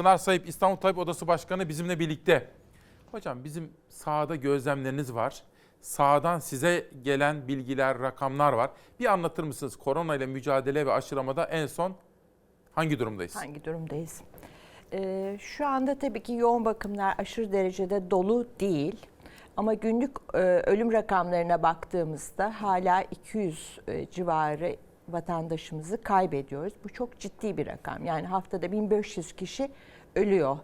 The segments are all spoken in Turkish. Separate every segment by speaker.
Speaker 1: Pınar Sayıp İstanbul Tabip Odası Başkanı bizimle birlikte. Hocam bizim sahada gözlemleriniz var. Sağdan size gelen bilgiler, rakamlar var. Bir anlatır mısınız? Korona ile mücadele ve aşılamada en son hangi durumdayız?
Speaker 2: Hangi durumdayız? Ee, şu anda tabii ki yoğun bakımlar aşırı derecede dolu değil. Ama günlük e, ölüm rakamlarına baktığımızda hala 200 e, civarı vatandaşımızı kaybediyoruz. Bu çok ciddi bir rakam. Yani haftada 1500 kişi ölüyor.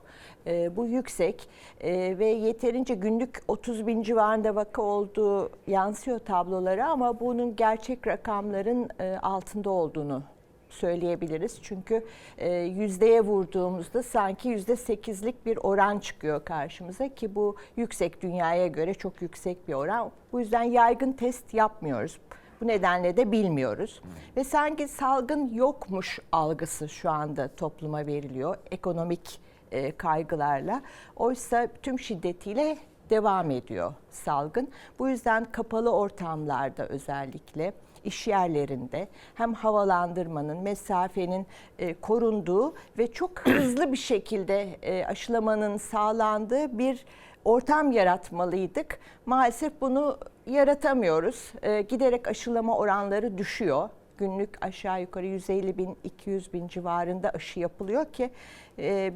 Speaker 2: E, bu yüksek E, ve yeterince günlük 30 bin civarında vaka olduğu yansıyor tablolara ama bunun gerçek rakamların e, altında olduğunu söyleyebiliriz. Çünkü e, yüzdeye vurduğumuzda sanki yüzde sekizlik bir oran çıkıyor karşımıza ki bu yüksek dünyaya göre çok yüksek bir oran. Bu yüzden yaygın test yapmıyoruz. Bu nedenle de bilmiyoruz. Ve sanki salgın yokmuş algısı şu anda topluma veriliyor ekonomik e, kaygılarla. Oysa tüm şiddetiyle devam ediyor salgın. Bu yüzden kapalı ortamlarda özellikle iş yerlerinde hem havalandırmanın, mesafenin e, korunduğu ve çok hızlı bir şekilde e, aşılamanın sağlandığı bir ortam yaratmalıydık. Maalesef bunu yaratamıyoruz. E, giderek aşılama oranları düşüyor. Günlük aşağı yukarı 150 bin, 200 bin civarında aşı yapılıyor ki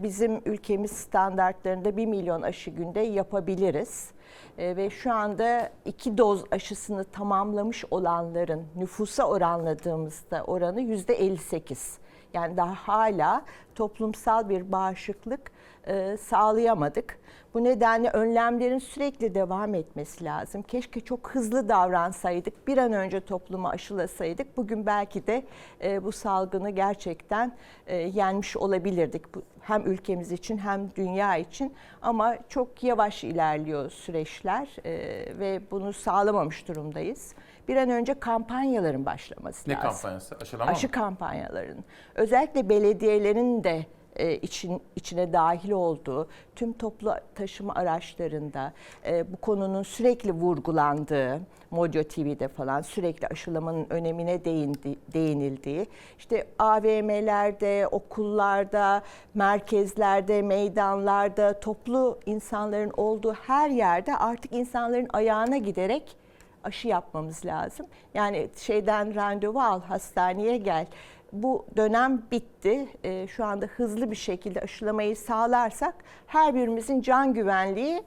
Speaker 2: bizim ülkemiz standartlarında 1 milyon aşı günde yapabiliriz. E, ve şu anda iki doz aşısını tamamlamış olanların nüfusa oranladığımızda oranı yüzde 58. Yani daha hala toplumsal bir bağışıklık e, sağlayamadık. Bu nedenle önlemlerin sürekli devam etmesi lazım. Keşke çok hızlı davransaydık, bir an önce toplumu aşılasaydık. Bugün belki de e, bu salgını gerçekten e, yenmiş olabilirdik. Hem ülkemiz için hem dünya için ama çok yavaş ilerliyor süreçler e, ve bunu sağlamamış durumdayız. Bir an önce kampanyaların başlaması
Speaker 1: Ne
Speaker 2: lazım.
Speaker 1: kampanyası? Aşılama
Speaker 2: Aşı
Speaker 1: mı?
Speaker 2: kampanyaların. Özellikle belediyelerin de e, için içine dahil olduğu tüm toplu taşıma araçlarında e, bu konunun sürekli vurgulandığı, Modyo TV'de falan sürekli aşılamanın önemine değindi, değinildiği, işte AVM'lerde, okullarda, merkezlerde, meydanlarda, toplu insanların olduğu her yerde artık insanların ayağına giderek aşı yapmamız lazım. Yani şeyden randevu al, hastaneye gel. Bu dönem bitti. Ee, şu anda hızlı bir şekilde aşılamayı sağlarsak her birimizin can güvenliği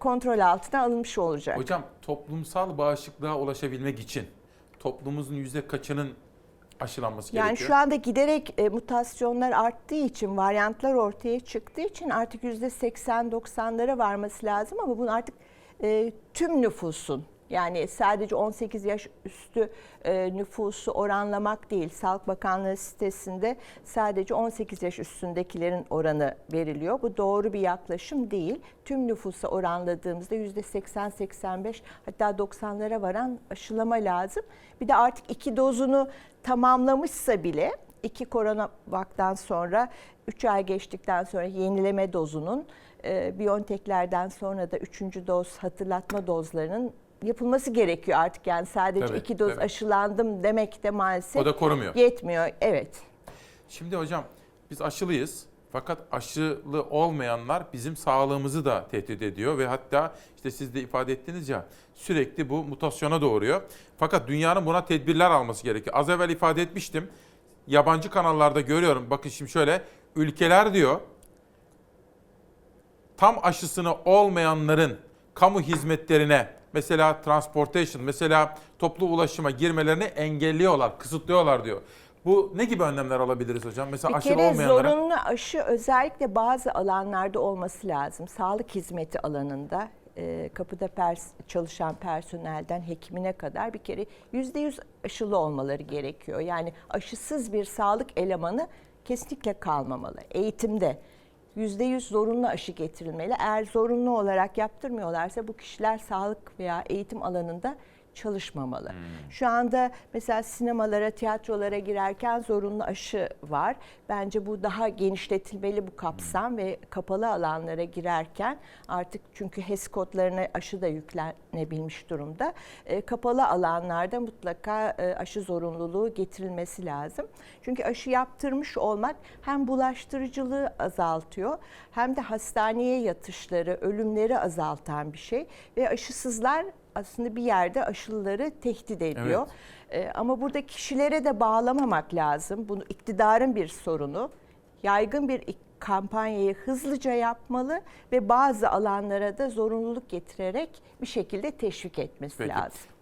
Speaker 2: kontrol altına alınmış olacak.
Speaker 1: Hocam toplumsal bağışıklığa ulaşabilmek için toplumumuzun yüzde kaçının aşılanması
Speaker 2: Yani
Speaker 1: gerekiyor?
Speaker 2: şu anda giderek e, mutasyonlar arttığı için, varyantlar ortaya çıktığı için artık yüzde 80-90'lara varması lazım ama bunu artık e, tüm nüfusun yani sadece 18 yaş üstü e, nüfusu oranlamak değil. Sağlık Bakanlığı sitesinde sadece 18 yaş üstündekilerin oranı veriliyor. Bu doğru bir yaklaşım değil. Tüm nüfusa oranladığımızda %80-85 hatta 90'lara varan aşılama lazım. Bir de artık iki dozunu tamamlamışsa bile iki korona vaktan sonra 3 ay geçtikten sonra yenileme dozunun e, Biontech'lerden sonra da 3. doz hatırlatma dozlarının yapılması gerekiyor artık yani sadece
Speaker 1: Tabii,
Speaker 2: iki doz
Speaker 1: tabii.
Speaker 2: aşılandım demek de maalesef
Speaker 1: O da korumuyor.
Speaker 2: yetmiyor. Evet.
Speaker 1: Şimdi hocam biz aşılıyız. Fakat aşılı olmayanlar bizim sağlığımızı da tehdit ediyor ve hatta işte siz de ifade ettiniz ya sürekli bu mutasyona doğuruyor. Fakat dünyanın buna tedbirler alması gerekiyor. Az evvel ifade etmiştim. Yabancı kanallarda görüyorum. Bakın şimdi şöyle ülkeler diyor tam aşısını olmayanların kamu hizmetlerine mesela transportation mesela toplu ulaşıma girmelerini engelliyorlar, kısıtlıyorlar diyor. Bu ne gibi önlemler alabiliriz hocam? Mesela
Speaker 2: Bir
Speaker 1: aşılı
Speaker 2: kere
Speaker 1: olmayanlara
Speaker 2: zorunlu aşı özellikle bazı alanlarda olması lazım. Sağlık hizmeti alanında e, kapıda pers çalışan personelden hekimine kadar bir kere yüzde yüz aşılı olmaları gerekiyor. Yani aşısız bir sağlık elemanı kesinlikle kalmamalı. Eğitimde yüzde yüz zorunlu aşı getirilmeli. Eğer zorunlu olarak yaptırmıyorlarsa bu kişiler sağlık veya eğitim alanında çalışmamalı.
Speaker 1: Hmm.
Speaker 2: Şu anda mesela sinemalara, tiyatrolara girerken zorunlu aşı var. Bence bu daha genişletilmeli bu kapsam ve kapalı alanlara girerken artık çünkü HES kodlarına aşı da yüklenebilmiş durumda. E, kapalı alanlarda mutlaka e, aşı zorunluluğu getirilmesi lazım. Çünkü aşı yaptırmış olmak hem bulaştırıcılığı azaltıyor hem de hastaneye yatışları, ölümleri azaltan bir şey ve aşısızlar aslında bir yerde aşılıları tehdit ediyor. Ee, ama burada kişilere de bağlamamak lazım. Bunu iktidarın bir sorunu. Yaygın bir kampanyayı hızlıca yapmalı ve bazı alanlara da zorunluluk getirerek bir şekilde teşvik etmesi
Speaker 1: Peki.
Speaker 2: lazım.